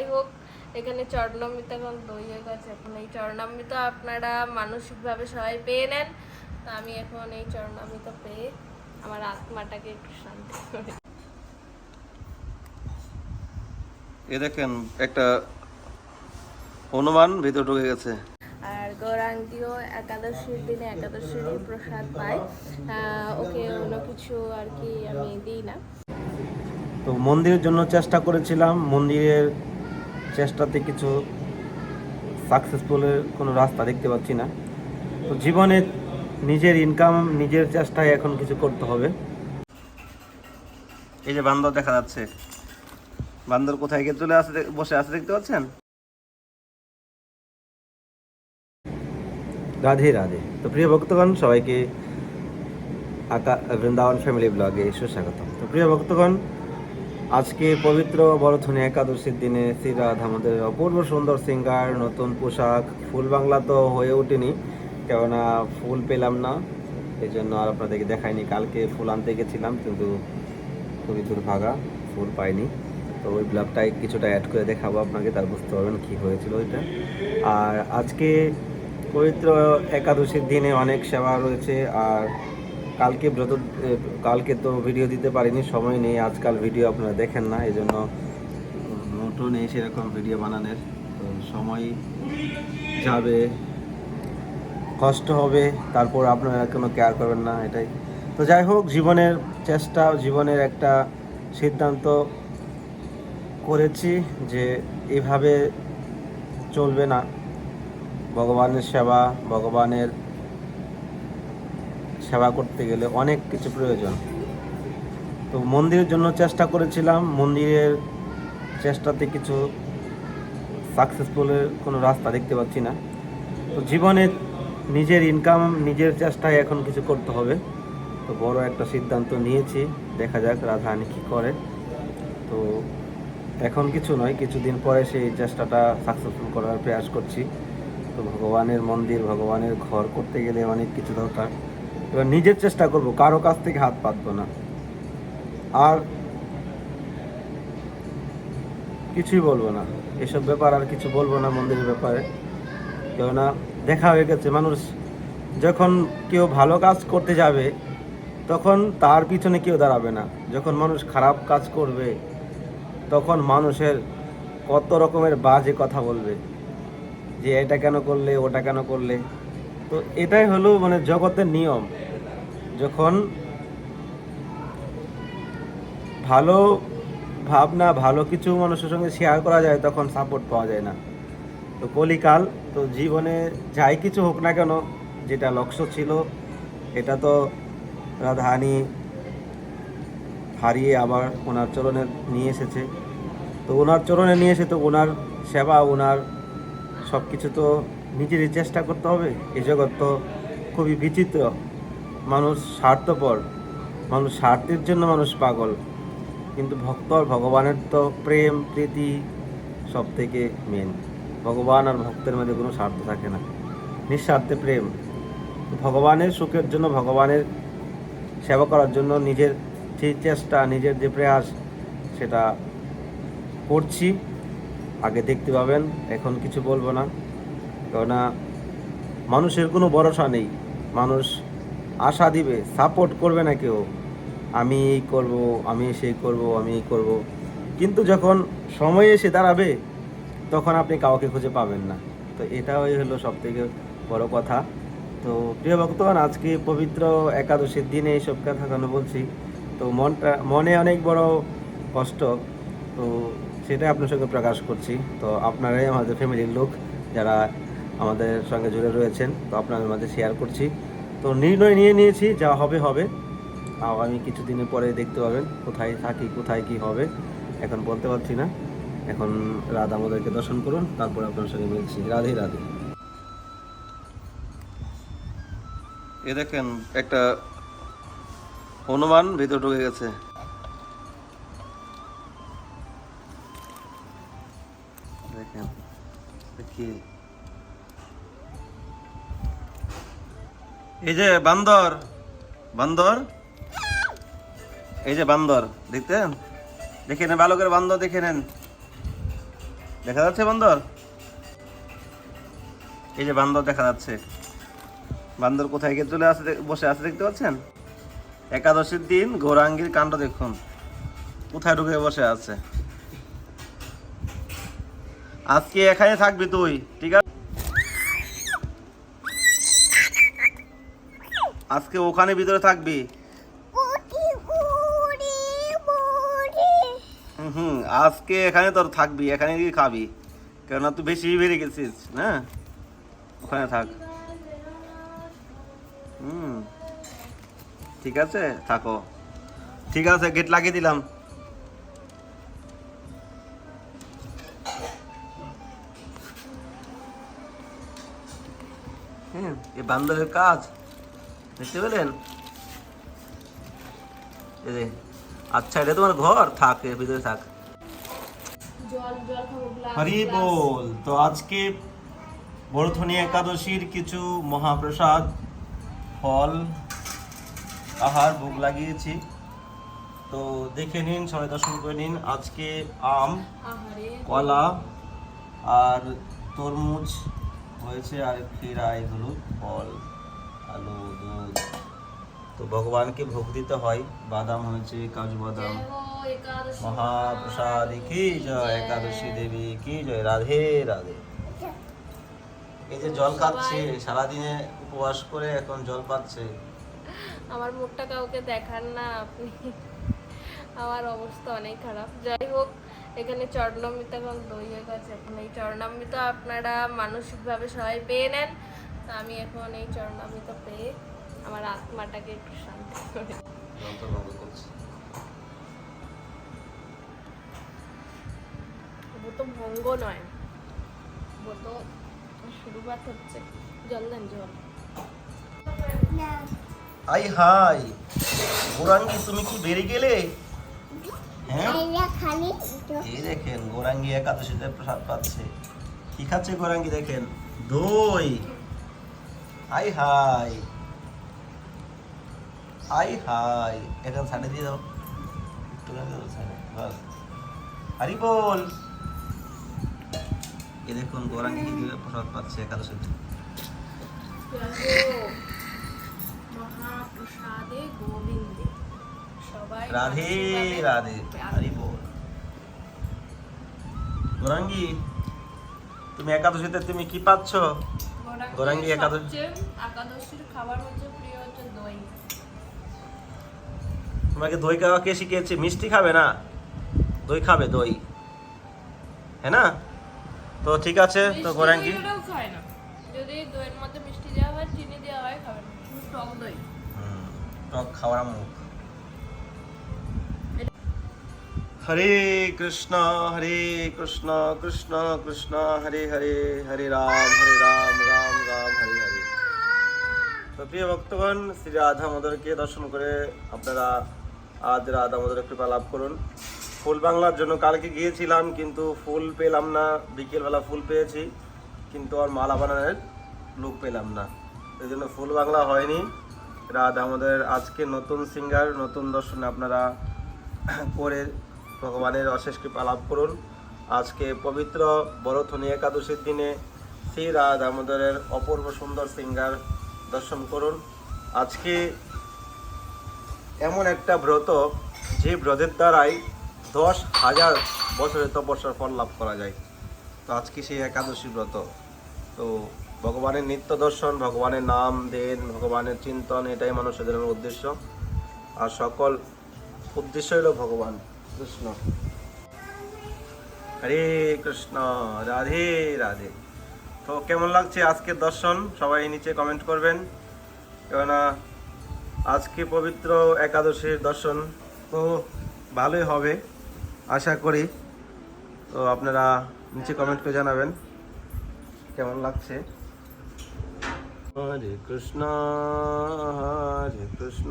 যাই হোক এখানে চরণামৃত এখন দই হয়ে গেছে। এখন এই চরণামৃত আপনারা মানসিকভাবে সবাই পেয়ে নেন। তো আমি এখন এই চরণামৃত পেয়ে আমার আত্মাটাকে একটু শান্তি করে এ দেখেন একটা হনুমান ভিতরে ঢুকে গেছে। আর গৌরাঙ্গিও একাদশীর দিনে একাদশীরই প্রসাদ পায়। আহ, ওকে অন্য কিছু আর কি আমি দিই না। তো মন্দিরের জন্য চেষ্টা করেছিলাম। মন্দিরের চেষ্টাতে কিছু সাকসেসফুলের কোনো রাস্তা দেখতে পাচ্ছি না। তো জীবনে নিজের ইনকাম নিজের চেষ্টায় এখন কিছু করতে হবে। এই যে বান্দর দেখা যাচ্ছে। বান্দর কোথায় গিয়ে চলে আসে, বসে আছে দেখতে পাচ্ছেন? রাধে রাধে। তো প্রিয় ভক্তগণ, সবাইকে আকা বৃন্দাবন ফ্যামিলি ব্লগে সুস্বাগতম। তো প্রিয় ভক্তগণ আজকে পবিত্র বরথনী একাদশীর দিনে শ্রীরাধ আমাদের অপূর্ব সুন্দর সিঙ্গার, নতুন পোশাক, ফুল বাংলা তো হয়ে ওঠেনি, কেননা ফুল পেলাম না এই জন্য আর আপনাদেরকে দেখাইনি, কালকে ফুল আনতে গেছিলাম, কিন্তু খুবই দুর্ভাগা, ফুল পাইনি। তো ওই ব্লগটাই কিছুটা অ্যাড করে দেখাবো আপনাকে, তার বুঝতে পারবেন কী হয়েছিল ওইটা। আর আজকে পবিত্র একাদশীর দিনে অনেক সেবা রয়েছে, আর কালকে ব্রত কালকে তো ভিডিও দিতে পারিনি, সময় নেই, আজকাল ভিডিও আপনারা দেখেন না এই জন্য মোটো নেই সেরকম ভিডিও বানানোর সময় যাবে, কষ্ট হবে, তারপর আপনারা কোনো কেয়ার করবেন না, এটাই। তো যাই হোক, জীবনের চেষ্টা, জীবনের একটা সিদ্ধান্ত করেছি যে এভাবে চলবে না। ভগবানের সেবা, ভগবানের সেবা করতে গেলে অনেক কিছু প্রয়োজন। তো মন্দিরের জন্য চেষ্টা করেছিলাম। মন্দিরের চেষ্টাতে কিছু সাকসেসফুলের কোনো রাস্তা দেখতে পাচ্ছি না। তো জীবনে নিজের ইনকাম নিজের চেষ্টায় এখন কিছু করতে হবে। তো বড় একটা সিদ্ধান্ত নিয়েছি। দেখা যাক রাধারানী কী করে তো এখন কিছু নয়, কিছুদিন পরে সেই চেষ্টাটা সাকসেসফুল করার প্রয়াস করছি। তো ভগবানের মন্দির, ভগবানের ঘর করতে গেলে অনেক কিছু দরকার। এবার নিজের চেষ্টা করব, কারও কাছ থেকে হাত পাতবো না। আর কিছুই বলব না। এসব ব্যাপার আর কিছু বলব না মন্দিরের ব্যাপারে। কেননা দেখা হয়ে গেছে, মানুষ যখন কেউ ভালো কাজ করতে যাবে, তখন তার পিছনে কেউ দাঁড়াবে না। যখন মানুষ খারাপ কাজ করবে, তখন মানুষের কত রকমের বাজে কথা বলবে। যে এটা কেন করলে, ওটা কেন করলে? তো এটাই হলো মানে জগতের নিয়ম। যখন ভালো ভাবনা, ভালো কিছু মানুষের সঙ্গে শেয়ার করা যায়, তখন সাপোর্ট পাওয়া যায় না। তো কলিকাল, তো জীবনে যাই কিছু হোক না কেন, যেটা লক্ষ্য ছিল, এটা তো রাধাহানি হারিয়ে আবার ওনার চরণে নিয়ে এসেছে। তো ওনার চরণে নিয়ে এসে তো ওনার সেবা, ওনার সব কিছু তো নিজেরই চেষ্টা করতে হবে। এই জগৎ তো খুবই বিচিত্র। মানুষ স্বার্থপর। মানুষ স্বার্থের জন্য মানুষ পাগল। কিন্তু ভক্ত আর ভগবানের তো প্রেম, প্রীতি সব থেকে মেন ভগবান আর ভক্তের মধ্যে কোনো স্বার্থ থাকে না। নিঃস্বার্থে প্রেম। ভগবানের সুখের জন্য, ভগবানের সেবা করার জন্য নিজের যে চেষ্টা, নিজের যে প্রয়াস, সেটা করছি। আগে দেখতে পাবেন, এখন কিছু বলব না। কেননা মানুষের কোনো ভরসা নেই। মানুষ আশা দিবে সাপোর্ট করবে না কেউ। আমি এই করব, আমি সেই করব, আমি এই করব। কিন্তু যখন সময় এসে দাঁড়াবে, তখন আপনি কাউকে খুঁজে পাবেন না। তো এটাই হলো সব থেকে বড় কথা। তো প্রিয় ভক্তগণ, আজকে পবিত্র একাদশীর দিনে এইসব কথা কেন বলছি? তো মনটা, মনে অনেক বড় কষ্ট। তো সেটাই আপনার সঙ্গে প্রকাশ করছি। তো আপনারাই আমাদের ফ্যামিলির লোক যারা আমাদের সঙ্গে জুড়ে রয়েছেন, তো আপনাদের মাঝে শেয়ার করছি। তো নির্ণয় নিয়ে নিয়েছি, যা হবে হবে। আগামী কিছুদিনের পরে দেখতে পাবেন কোথায় থাকি, কোথায় কি হবে। এখন বলতে পারছি না। এখন রাধা আমাদেরকে দর্শন করুন, তারপর আপনার সঙ্গে মিলছি। রাধে রাধে। এ দেখেন, একটা হনুমান ভিতর ঢুকে গেছে। এই যে বান্দর বান্দর। এই যে বান্দর দেখতেন দেখে নেন, ভালো করে বান্দর দেখে নেন। দেখা যাচ্ছে বান্দর? এই যে বান্দর দেখা যাচ্ছে। বান্দর কোথায় গিয়ে চলে আসে, বসে আছে দেখতে পাচ্ছেন? একাদশীর দিন গৌরাঙ্গীর কাণ্ড দেখুন। কোথায় ঢুকে বসে আছে? আজকে এখানে থাকবি তুই, ঠিক আছে আজকে ওখানে ভিতরে থাকবি? হুম হুম আজকে এখানে তোর থাকবি এখানে গিয়ে খাবি। কেননা তুই বেশি বেড়ে গেছিস হ্যাঁ ওখানে থাক। হুম ঠিক আছে থাকো। ঠিক আছে গেট লাগিয়ে দিলাম। হ্যাঁ এই বান্দরের কাজ। দেখতে পেলেন? আচ্ছা এটা তোমার ঘর? থাক এর ভিতরে থাক। হরি বল। তো আজকে বরথনী একাদশীর কিছু মহাপ্রসাদ ফল আহার ভোগ লাগিয়েছি। তো দেখে নিন সবাই দর্শন করে নিন। আজকে আম কলা আর তরমুজ হয়েছে আর ক্ষীরা এগুলো ফল। আলু দুধ তো ভগবানকে ভোগ দিতে হয়। বাদাম হয়েছে কাজু বাদাম। মহাপ্রসাদ। কি জয় একাদশী দেবী কি জয় রাধে রাধে। এই যে জল খাচ্ছে সারাদিনে উপবাস করে এখন জল পাচ্ছে। আমার মুখটা কাউকে দেখান না আপনি। আমার অবস্থা অনেক খারাপ। যাই হোক এখানে চরণামৃত এবং দই হয়ে গেছে। এখন এই চরণামৃত আপনারা মানসিকভাবে সবাই পেয়ে নেন। তা আমি এখন এই চরণামৃত পেয়ে আমার আত্মাটাকে একটু শান্তি করে ও তো ভঙ্গ নয়। ও তো শুরুবাত হচ্ছে। জল দেন জল। আই হাই গোরাঙ্গি তুমি কি বেরিয়ে গেলে? হ্যাঁ? এই দেখেন গোরাঙ্গি একাদশীতে প্রসাদ পাচ্ছে। কি খাচ্ছে গোরাঙ্গি দেখেন? দই। আই হাই আই হাই এখন সাইডে দিয়ে দাও একটু সাইডে বাস হারি বল এই দেখুন গোরাঙ্গি প্রসাদ পাচ্ছে একাদশীতে মহাপ্রসাদে গোবিন্দে সবাই রাধে রাধে হারি বল গোরাঙ্গি তুমি একাদশীতে তুমি কি পাচ্ছ গোরাঙ্গি একাদশী- একাদশীর খাবার হচ্ছে প্রিয় হচ্ছে দই। তোমাকে দই খাওয়া কে শিখিয়েছে? মিষ্টি খাবে না? দই খাবে দই। হ্যাঁ না? তো ঠিক আছে তো গোরাঙ্গি যদি দইয়ের মধ্যে মিষ্টি দেওয়া হয় চিনি দেওয়া হয় খাবে না। টক দই। টক খাওয়ার মুখ। হরে কৃষ্ণ হরে কৃষ্ণ কৃষ্ণ কৃষ্ণ, হরে হরে হরে রাম হরে রাম রাম রাম, হরে হরে। তো প্রিয় ভক্তগণ, শ্রী রাধা মদরকে দর্শন করে আপনারা আজ রাধা মদরের কৃপা লাভ করুন। ফুল বাংলার জন্য কালকে গিয়েছিলাম, কিন্তু ফুল পেলাম না। বিকেলবেলা ফুল পেয়েছি, কিন্তু আর মালা বানানোর লোক পেলাম না। এই জন্য ফুল বাংলা হয়নি। রাধা আমাদের আজকে নতুন সিঙ্গার নতুন দর্শনে আপনারা করে ভগবানের অশেষ কৃপা লাভ করুন। আজকে পবিত্র বরথনী একাদশীর দিনে শ্রী দামোদরের অপূর্ব সুন্দর সিঙ্গার দর্শন করুন। আজকে এমন একটা ব্রত, যে ব্রতের দ্বারাই দশ হাজার বছরের তপস্যার ফল লাভ করা যায়। তো আজকে সেই একাদশী ব্রত। তো ভগবানের নিত্য দর্শন, ভগবানের নাম দেন, ভগবানের চিন্তন, এটাই মানুষের উদ্দেশ্য। আর সকল উদ্দেশ্য হলো ভগবান। কৃষ্ণ। হরে কৃষ্ণ, রাধে রাধে। তো কেমন লাগছে আজকের দর্শন? সবাই নিচে কমেন্ট করবেন। কেননা আজকে পবিত্র একাদশীর দর্শন তো ভালোই হবে, আশা করি। তো আপনারা নিচে কমেন্ট করে জানাবেন, কেমন লাগছে? হরে কৃষ্ণ হরে কৃষ্ণ।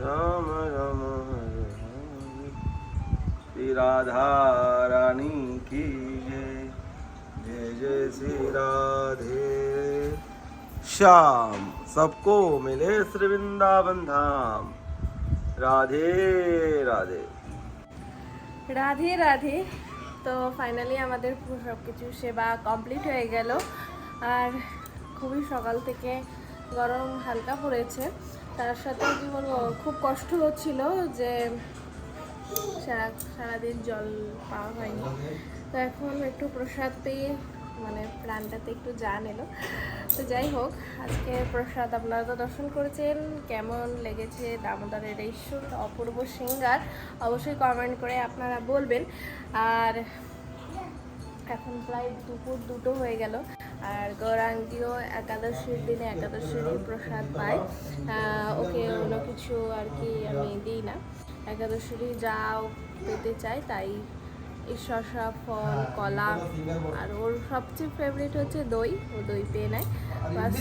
রাম রাম হরে হরে श्री राधा रानी की जय जय जय श्री राधे श्याम सबको मिले श्री वृंदावन धाम राधे राधे রাধে রাধে তো ফাইনালি আমাদের সব কিছু সেবা কমপ্লিট হয়ে গেল আর খুবই সকাল থেকে গরম হালকা পড়েছে তার সাথে কি বলব খুব কষ্ট হচ্ছিল যে সারা সারাদিন জল পাওয়া হয়নি। তো এখন একটু প্রসাদ পেয়ে মানে প্রাণটাতে একটু জান এলো তো যাই হোক, আজকে প্রসাদ আপনারা তো দর্শন করেছেন। কেমন লেগেছে দামোদরের এই অপূর্ব সিঙ্গার? অবশ্যই কমেন্ট করে আপনারা বলবেন। আর এখন প্রায় দুপুর দুটো হয়ে গেল। আর গৌরাঙ্গীও একাদশীর দিনে একাদশীরই প্রসাদ পায়। ওকে অন্য কিছু আর কি আমি দিই না। একাদশীরই যাও পেতে চাই তাই শসা, ফল, কলা আর ওর সবচেয়ে ফেভারিট হচ্ছে দই। ও দই পেয়ে নেয়। বাস,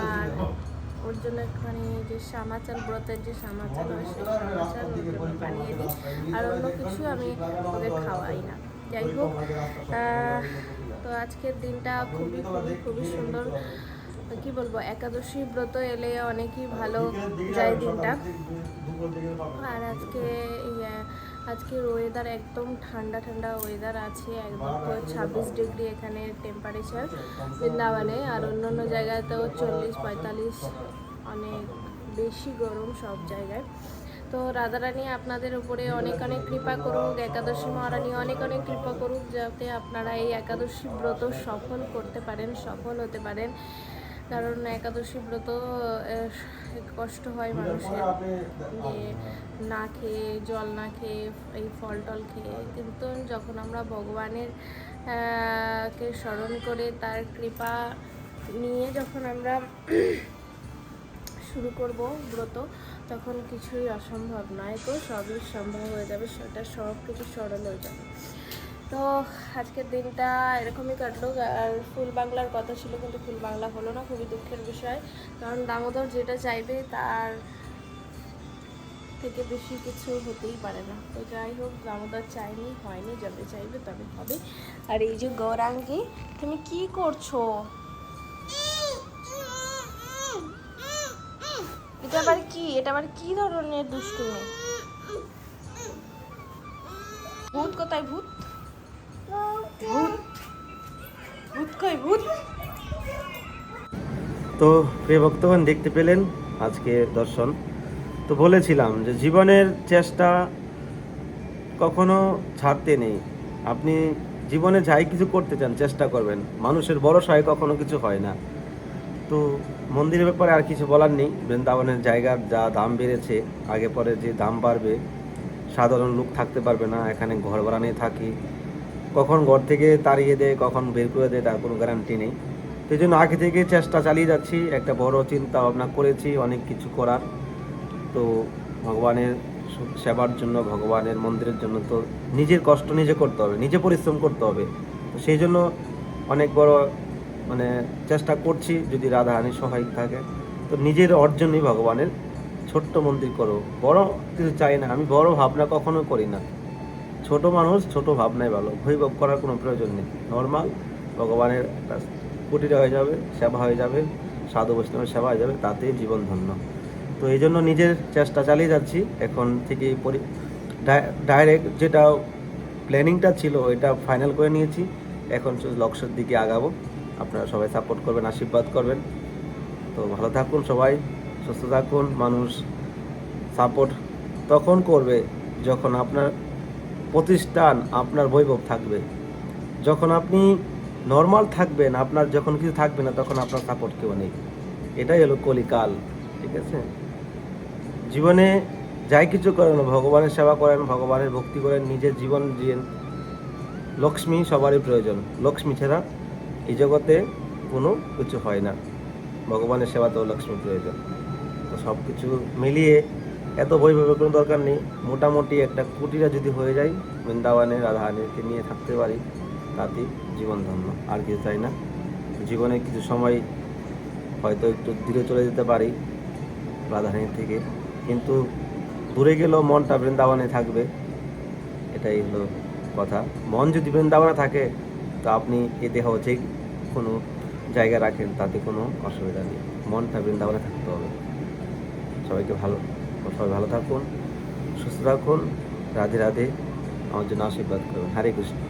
আর ওর জন্য একটুখানি যে সামাচাল ব্রতের যে সামাচাল হয়, সেই সামাচাল ওর জন্য বানিয়ে দিই। আর অন্য কিছু আমি ওকে খাওয়াই না। যাই হোক তো আজকের দিনটা খুবই খুবই খুবই সুন্দর। কি বলব, একাদশী ব্রত এলে অনেকই ভালো যায় দিনটা। আর আজকে আজকের ওয়েদার একদম ঠান্ডা ঠান্ডা ওয়েদার আছে। একদম ছাব্বিশ ডিগ্রি এখানে টেম্পারেচার বৃন্দাবনে। আর অন্য অন্য জায়গাতেও চল্লিশ, পঁয়তাল্লিশ, অনেক বেশি গরম সব জায়গায়। তো রাধারানী আপনাদের উপরে অনেক অনেক কৃপা করুক, একাদশী মহারানী অনেক অনেক কৃপা করুক, যাতে আপনারা এই একাদশী ব্রত সফল করতে পারেন, সফল হতে পারেন। কারণ একাদশী ব্রত কষ্ট হয় মানুষের। যে না খেয়ে, জল না খেয়ে, এই ফল টল খেয়ে, কিন্তু যখন আমরা ভগবানের কে স্মরণ করে তার কৃপা নিয়ে যখন আমরা শুরু করব ব্রত তখন কিছুই অসম্ভব নয় তো সবই সম্ভব হয়ে যাবে, সেটা সব কিছু সরল হয়ে যাবে। তো আজকের দিনটা এরকমই কাটলো, আর ফুল বাংলার কথা ছিল, কিন্তু ফুল বাংলা হলো না, খুবই দুঃখের বিষয়। কারণ দামোদর যেটা চাইবে, তার থেকে বেশি কিছু হতেই পারে না। তো যাই হোক, দামোদর চাইনি হয়নি, যবে চাইবে তবে হবে। আর এই যে গৌরাঙ্গী, তুমি কি করছ? এটা আবার কি? এটা আবার কি ধরনের দুষ্টুমি? ভূত কোথায় ভূত? ভূত। ভূত কই ভূত? তো প্রিয় ভক্তগণ দেখতে পেলেন আজকে দর্শন। তো বলেছিলাম যে জীবনের চেষ্টা কখনো ছাড়তে নেই। আপনি জীবনে যাই কিছু করতে চান চেষ্টা করবেন। মানুষের বড় সহায় কখনো কিছু হয় না। তো মন্দিরের ব্যাপারে আর কিছু বলার নেই। বৃন্দাবনের জায়গার যা দাম বেড়েছে, আগে পরে যে দাম বাড়বে, সাধারণ লোক থাকতে পারবে না, এখানে ঘর ভাড়া নিয়ে থাকি। কখন ঘর থেকে তাড়িয়ে দেয়, কখন বের করে দেয়, তার কোনো গ্যারান্টি নেই। সেই জন্য আগে থেকে চেষ্টা চালিয়ে যাচ্ছি, একটা বড় চিন্তা ভাবনা করেছি, অনেক কিছু করার। তো ভগবানের সেবার জন্য, ভগবানের মন্দিরের জন্য তো নিজের কষ্ট নিজে করতে হবে, নিজে পরিশ্রম করতে হবে। তো সেই জন্য অনেক বড় মানে চেষ্টা করছি যদি রাধা রাধারানী সহায়ক থাকে। তো নিজের অর্জনই ভগবানের ছোট্ট মন্দির করো। বড় কিছু চাই না, আমি বড় ভাবনা কখনো করি না। ছোট মানুষ ছোট ভাবনাই ভালো ভৈভব করার কোনো প্রয়োজন নেই। নর্মাল ভগবানের একটা কুটিরা হয়ে যাবে, সেবা হয়ে যাবে, সাধু বৈষ্ণবের সেবা হয়ে যাবে, তাতেই জীবন ধন্য। তো এই জন্য নিজের চেষ্টা চালিয়ে যাচ্ছি। এখন থেকে ডাইরেক্ট যেটা প্ল্যানিংটা ছিল এটা ফাইনাল করে নিয়েছি। এখন লক্ষ্যের দিকে আগাবো। আপনারা সবাই সাপোর্ট করবেন, আশীর্বাদ করবেন। তো ভালো থাকুন সবাই, সুস্থ থাকুন, মানুষ সাপোর্ট তখন করবে যখন আপনার প্রতিষ্ঠান আপনার বৈভব থাকবে। যখন আপনি নর্মাল থাকবেন, আপনার যখন কিছু থাকবে না, তখন আপনার সাপোর্ট কেউ নেই। এটাই হলো কলিকাল, ঠিক আছে? জীবনে যাই কিছু করেন, ভগবানের সেবা করেন, ভগবানের ভক্তি করেন, নিজের জীবন দিয়েন লক্ষ্মী সবারই প্রয়োজন। লক্ষ্মী ছাড়া এই জগতে কোনো কিছু হয় না। ভগবানের সেবা তো লক্ষ্মী প্রয়োজন। তো সব কিছু মিলিয়ে এত বৈভবের কোনো দরকার নেই। মোটামুটি একটা কুটিরা যদি হয়ে যায়, বৃন্দাবনে রাধারানীকে নিয়ে থাকতে পারি, তাতেই জীবন ধন্য। আর কিছু চাই না। জীবনে কিছু সময় হয়তো একটু দূরে চলে যেতে পারি রাধারানী থেকে। কিন্তু দূরে গেলেও মনটা বৃন্দাবনে থাকবে। এটাই হলো কথা। মন যদি বৃন্দাবনে থাকে, তো আপনি, এ দেহ যে কোনো জায়গা রাখেন, তাতে কোনো অসুবিধা নেই। মনটা বৃন্দাবনে থাকতে হবে। সবাইকে ভালো, সবাই ভালো থাকুন, সুস্থ থাকুন, রাধে রাধে। আমার জন্য আশীর্বাদ করুন। হরে কৃষ্ণ।